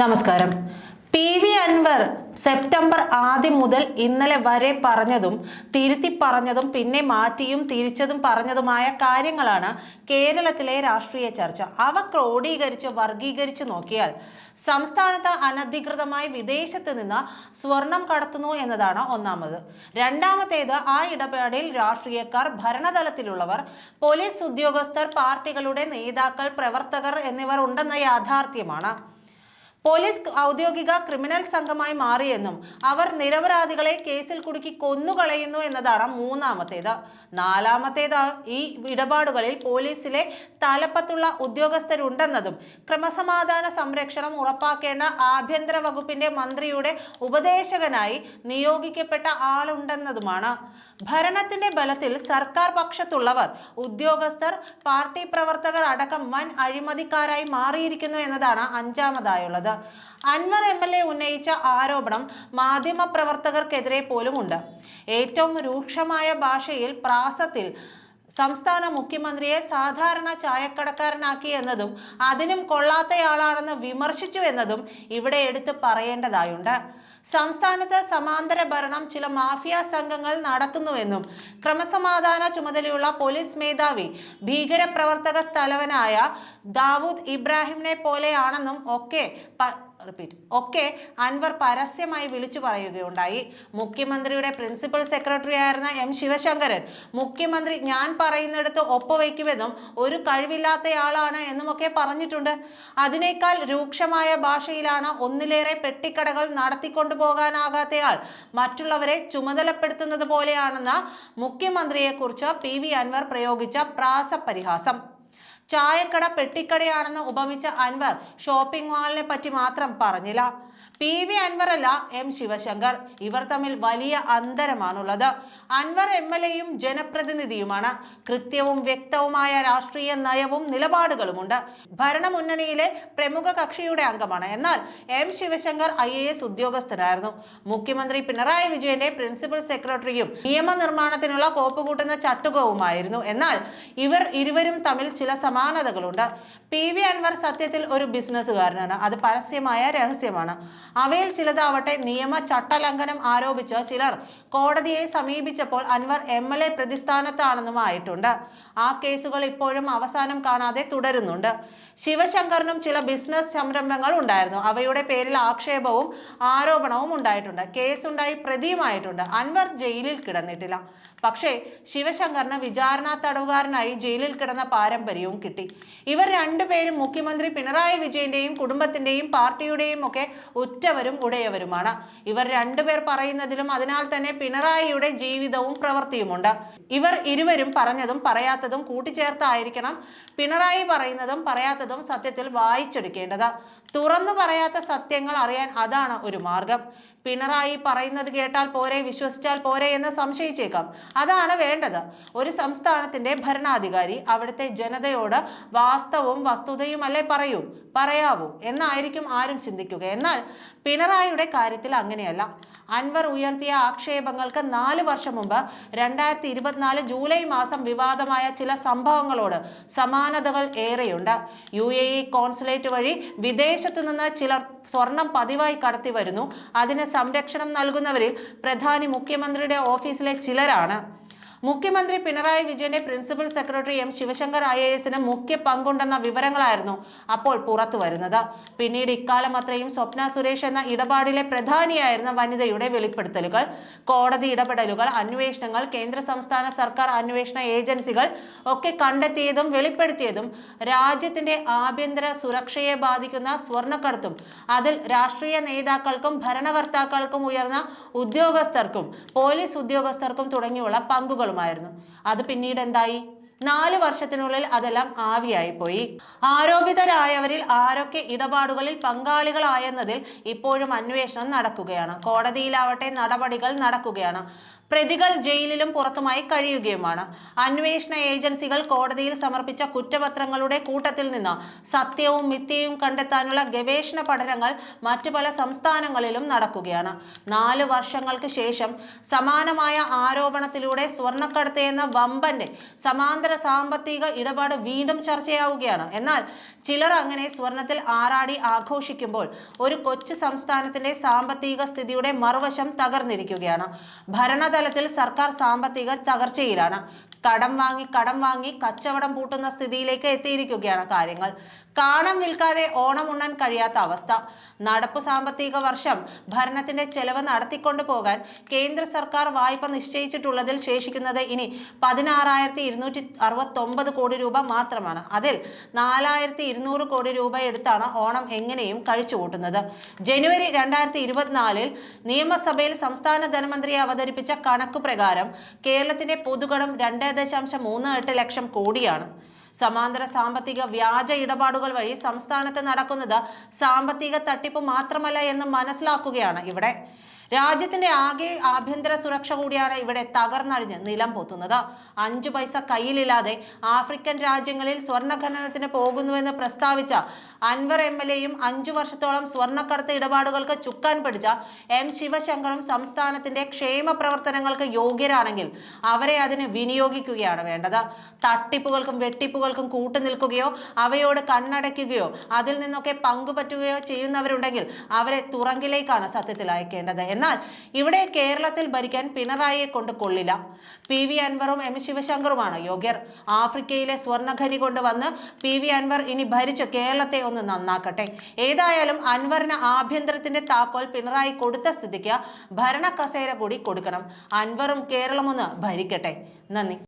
നമസ്കാരം. P V Anwar September ആദ്യം മുതൽ ഇന്നലെ വരെ പറഞ്ഞതും തിരുത്തി പറഞ്ഞതും പിന്നെ മാറ്റിയും തിരിച്ചതും പറഞ്ഞതുമായ കാര്യങ്ങളാണ് കേരളത്തിലെ രാഷ്ട്രീയ ചർച്ച. അവ ക്രോഡീകരിച്ച് വർഗീകരിച്ച് നോക്കിയാൽ സംസ്ഥാനത്ത് അനധികൃതമായി വിദേശത്ത് നിന്ന് സ്വർണം കടത്തുന്നു എന്നതാണ് ഒന്നാമത്. രണ്ടാമത്തേത് ആ ഇടപാടിൽ രാഷ്ട്രീയക്കാർ ഭരണതലത്തിലുള്ളവർ പോലീസ് ഉദ്യോഗസ്ഥർ പാർട്ടികളുടെ നേതാക്കൾ പ്രവർത്തകർ എന്നിവർ ഉണ്ടെന്ന യാഥാർത്ഥ്യമാണ്. പോലീസ് ഔദ്യോഗിക ക്രിമിനൽ സംഘമായി മാറിയെന്നും അവർ നിരപരാധികളെ കേസിൽ കുടുക്കി കൊന്നുകളയുന്നു എന്നതാണ് മൂന്നാമത്തേത്. നാലാമത്തേത് ഈ ഇടപാടുകളിൽ പോലീസിലെ തലപ്പത്തുള്ള ഉദ്യോഗസ്ഥരുണ്ടെന്നതും ക്രമസമാധാന സംരക്ഷണം ഉറപ്പാക്കേണ്ട ആഭ്യന്തര വകുപ്പിന്റെ മന്ത്രിയുടെ ഉപദേശകനായി നിയോഗിക്കപ്പെട്ട ആളുണ്ടെന്നതുമാണ്. ഭരണത്തിന്റെ ബലത്തിൽ സർക്കാർ പക്ഷത്തുള്ളവർ ഉദ്യോഗസ്ഥർ പാർട്ടി പ്രവർത്തകർ അടക്കം വൻ അഴിമതിക്കാരായി മാറിയിരിക്കുന്നു എന്നതാണ് അഞ്ചാമതായുള്ളത്. അൻവർ എം എൽ എ ഉന്നയിച്ച ആരോപണം മാധ്യമ പ്രവർത്തകർക്കെതിരെ പോലുമുണ്ട്. ഏറ്റവും രൂക്ഷമായ ഭാഷയിൽ പ്രാസത്തിൽ സംസ്ഥാന മുഖ്യമന്ത്രിയെ സാധാരണ ചായക്കടക്കാരനാക്കി എന്നതും അതിനും കൊള്ളാത്തയാളാണെന്ന് വിമർശിച്ചു എന്നതും ഇവിടെ എടുത്ത് പറയേണ്ടതായുണ്ട്. സംസ്ഥാനത്ത് സമാന്തര ഭരണം ചില മാഫിയ സംഘങ്ങൾ നടത്തുന്നുവെന്നും ക്രമസമാധാന ചുമതലയുള്ള പോലീസ് മേധാവി ഭീകരപ്രവർത്തക സ്ഥലവനായ ദാവൂദ് ഇബ്രാഹിമിനെ പോലെയാണെന്നും ഒക്കെ റിപ്പീറ്റ്. ഒക്കെ അൻവർ പരസ്യമായി വിളിച്ചു പറയുകയുണ്ടായി. മുഖ്യമന്ത്രിയുടെ പ്രിൻസിപ്പൽ സെക്രട്ടറി ആയിരുന്ന എം ശിവശങ്കരൻ മുഖ്യമന്ത്രി ഞാൻ പറയുന്നിടത്ത് ഒപ്പുവയ്ക്കുമെന്നും ഒരു കഴിവില്ലാത്തയാളാണ് എന്നുമൊക്കെ പറഞ്ഞിട്ടുണ്ട്. അതിനേക്കാൾ രൂക്ഷമായ ഭാഷയിലാണ് ഒന്നിലേറെ പെട്ടിക്കടകൾ നടത്തിക്കൊണ്ടു പോകാനാകാത്തയാൾ മറ്റുള്ളവരെ ചുമതലപ്പെടുത്തുന്നത് പോലെയാണെന്ന മുഖ്യമന്ത്രിയെക്കുറിച്ച് പി വി അൻവർ പ്രയോഗിച്ച പ്രാസപരിഹാസം. ചായക്കട പെട്ടിക്കടയാണെന്ന് ഉപമിച്ച അൻവർ ഷോപ്പിംഗ് മാളിനെ പറ്റി മാത്രം പറഞ്ഞില്ല. പി വി അൻവർ അല്ല എം ശിവശങ്കർ. ഇവർ തമ്മിൽ വലിയ അന്തരമാണുള്ളത്. അൻവർ എം എൽ എയും ജനപ്രതിനിധിയുമാണ്. കൃത്യവും വ്യക്തവുമായ രാഷ്ട്രീയ നയവും നിലപാടുകളുമുണ്ട്. ഭരണമുന്നണിയിലെ പ്രമുഖ കക്ഷിയുടെ അംഗമാണ്. എന്നാൽ M Sivasankar I A S ഉദ്യോഗസ്ഥനായിരുന്നു. മുഖ്യമന്ത്രി പിണറായി വിജയന്റെ പ്രിൻസിപ്പൽ സെക്രട്ടറിയും നിയമനിർമ്മാണത്തിനുള്ള കോപ്പ് കൂട്ടുന്ന ചട്ടുകവുമായിരുന്നു. എന്നാൽ ഇവർ ഇരുവരും തമ്മിൽ ചില സമാനതകളുണ്ട്. പി വി അൻവർ സത്യത്തിൽ ഒരു ബിസിനസ്സുകാരനാണ്. അത് പരസ്യമായ രഹസ്യമാണ്. അവയിൽ ചിലതാവട്ടെ നിയമ ചട്ടലംഘനം ആരോപിച്ച് ചിലർ കോടതിയെ സമീപിച്ചപ്പോൾ അൻവർ എം എൽ എ പ്രതിസ്ഥാനത്താണെന്നുമായിട്ടുണ്ട്. ആ കേസുകൾ ഇപ്പോഴും അവസാനം കാണാതെ തുടരുന്നുണ്ട്. ശിവശങ്കറിനും ചില ബിസിനസ് സംരംഭങ്ങൾ ഉണ്ടായിരുന്നു അവയുടെ പേരിൽ ആക്ഷേപവും ആരോപണവും ഉണ്ടായിട്ടുണ്ട്. കേസുണ്ടായി പ്രതിയുമായിട്ടുണ്ട്. അൻവർ ജയിലിൽ കിടന്നിട്ടില്ല. പക്ഷേ ശിവശങ്കറിന് വിചാരണ തടവുകാരനായി ജയിലിൽ കിടന്ന പാരമ്പര്യവും കിട്ടി. ഇവർ രണ്ടുപേരും മുഖ്യമന്ത്രി പിണറായി വിജയന്റെയും കുടുംബത്തിന്റെയും പാർട്ടിയുടെയും ഒക്കെ ഉറ്റവരും ഉടയവരുമാണ്. ഇവർ രണ്ടുപേർ പറയുന്നതിലും അതിനാൽ തന്നെ പിണറായിയുടെ ജീവിതവും പ്രവൃത്തിയുമുണ്ട്. ഇവർ ഇരുവരും പറഞ്ഞതും പറയാത്തതും കൂട്ടിച്ചേർത്തായിരിക്കണം. പിണറായി പറയുന്നതും പറയാത്തതും സത്യത്തിൽ വായിച്ചെടുക്കേണ്ടത്. തുറന്നു പറയാത്ത സത്യങ്ങൾ അറിയാൻ അതാണ് ഒരു മാർഗം. പിണറായി പറയുന്നത് കേട്ടാൽ പോരെ വിശ്വസിച്ചാൽ പോരെ എന്ന് സംശയിച്ചേക്കാം. അതാണ് വേണ്ടത്. ഒരു സംസ്ഥാനത്തിന്റെ ഭരണാധികാരി അവിടുത്തെ ജനതയോട് വാസ്തവവും വസ്തുതയും അല്ലേ പറയൂ? പറയാവൂ. എന്നായിരിക്കും ആരും ചിന്തിക്കുക. എന്നാൽ പിണറായിയുടെ കാര്യത്തിൽ അങ്ങനെയല്ല. അൻവർ ഉയർത്തിയ ആക്ഷേപങ്ങൾക്ക് നാല് വർഷം മുമ്പ് രണ്ടായിരത്തി ഇരുപത്തിനാല് ജൂലൈ മാസം വിവാദമായ ചില സംഭവങ്ങളോട് സമാനതകൾ ഏറെയുണ്ട്. യു എ ഇ കോൺസുലേറ്റ് വഴി വിദേശത്തു നിന്ന് ചിലർ സ്വർണം പതിവായി കടത്തി വരുന്നു. അതിന് സംരക്ഷണം നൽകുന്നവരിൽ പ്രധാനി മുഖ്യമന്ത്രിയുടെ ഓഫീസിലെ ചിലരാണ്. മുഖ്യമന്ത്രി പിണറായി വിജയന്റെ principal secretary M Sivasankar I A എസിന് മുഖ്യ പങ്കുണ്ടെന്ന വിവരങ്ങളായിരുന്നു അപ്പോൾ പുറത്തു വരുന്നത്. പിന്നീട് ഇക്കാലം അത്രയും സ്വപ്ന സുരേഷ് എന്ന ഇടപാടിലെ പ്രധാനിയായിരുന്ന വനിതയുടെ വെളിപ്പെടുത്തലുകൾ കോടതി ഇടപെടലുകൾ അന്വേഷണങ്ങൾ കേന്ദ്ര സംസ്ഥാന സർക്കാർ അന്വേഷണ ഏജൻസികൾ ഒക്കെ കണ്ടെത്തിയതും വെളിപ്പെടുത്തിയതും രാജ്യത്തിന്റെ ആഭ്യന്തര സുരക്ഷയെ ബാധിക്കുന്ന സ്വർണക്കടത്തും അതിൽ രാഷ്ട്രീയ നേതാക്കൾക്കും ഭരണകർത്താക്കൾക്കും ഉയർന്ന ഉദ്യോഗസ്ഥർക്കും പോലീസ് ഉദ്യോഗസ്ഥർക്കും തുടങ്ങിയുള്ള പങ്കുകളുമായിരുന്നു അത് പിന്നീട് എന്തായി? നാല് വർഷത്തിനുള്ളിൽ അതെല്ലാം ആവിയായി പോയി ആരോപിതരായവരിൽ ആരൊക്കെ ഇടപാടുകളിൽ പങ്കാളികളായെന്നതിൽ ഇപ്പോഴും അന്വേഷണം നടക്കുകയാണ്. കോടതിയിലാവട്ടെ നടപടികൾ നടക്കുകയാണ്. പ്രതികൾ ജയിലിലും പുറത്തുമായി കഴിയുകയുമാണ്. അന്വേഷണ ഏജൻസികൾ കോടതിയിൽ സമർപ്പിച്ച കുറ്റപത്രങ്ങളുടെ കൂട്ടത്തിൽ നിന്ന് സത്യവും മിഥ്യയും കണ്ടെത്താനുള്ള ഗവേഷണ പഠനങ്ങൾ മറ്റു പല സംസ്ഥാനങ്ങളിലും നടക്കുകയാണ്. നാല് വർഷങ്ങൾക്ക് ശേഷം സമാനമായ ആരോപണത്തിലൂടെ സ്വർണക്കടത്ത് എന്ന വമ്പന്റെ സമാന്തര സാമ്പത്തിക ഇടപാട് വീണ്ടും ചർച്ചയാവുകയാണ്. എന്നാൽ ചിലർ അങ്ങനെ സ്വർണത്തിൽ ആറാടി ആഘോഷിക്കുമ്പോൾ ഒരു കൊച്ചു സംസ്ഥാനത്തിന്റെ സാമ്പത്തിക സ്ഥിതിയുടെ മറുവശം തകർന്നിരിക്കുകയാണ്. ഭരണതലത്തിൽ സർക്കാർ സാമ്പത്തിക തകർച്ചയിലാണ്. കടം വാങ്ങി കടം വാങ്ങി കച്ചവടം പൂട്ടുന്ന സ്ഥിതിയിലേക്ക് എത്തിയിരിക്കുകയാണ് കാര്യങ്ങൾ. കാണം വിൽക്കാതെ ഓണം ഉണ്ണാൻ കഴിയാത്ത അവസ്ഥ. നടപ്പു സാമ്പത്തിക വർഷം ഭരണത്തിന്റെ ചെലവ് നടത്തിക്കൊണ്ടു പോകാൻ കേന്ദ്ര സർക്കാർ വായ്പ നിശ്ചയിച്ചിട്ടുള്ളതിൽ ശേഷിക്കുന്നത് ഇനി പതിനാറായിരത്തി ഇരുന്നൂറ്റി അറുപത്തൊമ്പത് കോടി രൂപ മാത്രമാണ്. അതിൽ നാലായിരത്തി ഇരുന്നൂറ് കോടി രൂപ എടുത്താണ് ഓണം എങ്ങനെയും കഴിച്ചുകൂട്ടുന്നത് ജനുവരി രണ്ടായിരത്തി ഇരുപത്തിനാലിൽ നിയമസഭയിൽ സംസ്ഥാന ധനമന്ത്രിയെ അവതരിപ്പിച്ച കണക്കു പ്രകാരം കേരളത്തിന്റെ പൊതുകടം രണ്ട് ദശാംശം മൂന്ന് എട്ട് ലക്ഷം കോടിയാണ്. സമാന്തര സാമ്പത്തിക വ്യാജ ഇടപാടുകൾ വഴി സംസ്ഥാനത്ത് നടക്കുന്നത് സാമ്പത്തിക തട്ടിപ്പ് മാത്രമല്ല എന്ന് മനസ്സിലാക്കുകയാണ് ഇവിടെ. രാജ്യത്തിന്റെ ആകെ ആഭ്യന്തര സുരക്ഷ കൂടിയാണ് ഇവിടെ തകർന്നടിഞ്ഞ് നിലം പൊത്തുന്നത്. അഞ്ചു പൈസ കയ്യിലില്ലാതെ ആഫ്രിക്കൻ രാജ്യങ്ങളിൽ സ്വർണ ഖനനത്തിന് പോകുന്നുവെന്ന് പ്രസ്താവിച്ച അൻവർ എം എൽ എയും അഞ്ചു വർഷത്തോളം സ്വർണക്കടത്ത് ഇടപാടുകൾക്ക് ചുക്കാൻ പിടിച്ച എം ശിവശങ്കറും സംസ്ഥാനത്തിന്റെ ക്ഷേമ പ്രവർത്തനങ്ങൾക്ക് യോഗ്യരാണെങ്കിൽ അവരെ അതിന് വിനിയോഗിക്കുകയാണ് വേണ്ടത്. തട്ടിപ്പുകൾക്കും വെട്ടിപ്പുകൾക്കും കൂട്ടുനിൽക്കുകയോ അവയോട് കണ്ണടയ്ക്കുകയോ അതിൽ നിന്നൊക്കെ പങ്കുപറ്റുകയോ ചെയ്യുന്നവരുണ്ടെങ്കിൽ അവരെ തുറങ്കിലേക്കാണ് സത്യത്തിൽ അയക്കേണ്ടത്. എന്നാൽ ഇവിടെ കേരളത്തിൽ ഭരിക്കാൻ പിണറായിയെ കൊണ്ട് കൊള്ളില്ല. പി വി അൻവറും എം ശിവശങ്കറുമാണ് യോഗ്യർ. ആഫ്രിക്കയിലെ സ്വർണഖനി കൊണ്ടുവന്ന് പി വി അൻവർ ഇനി ഭരിച്ചു കേരളത്തെ ഒന്ന് നന്നാക്കട്ടെ. ഏതായാലും അൻവറിന് ആഭ്യന്തരത്തിന്റെ താക്കോൽ പിണറായി കൊടുത്ത സ്ഥിതിക്ക് ഭരണ കസേര കൂടി കൊടുക്കണം. അൻവറും കേരളമൊന്ന് ഭരിക്കട്ടെ. നന്ദി.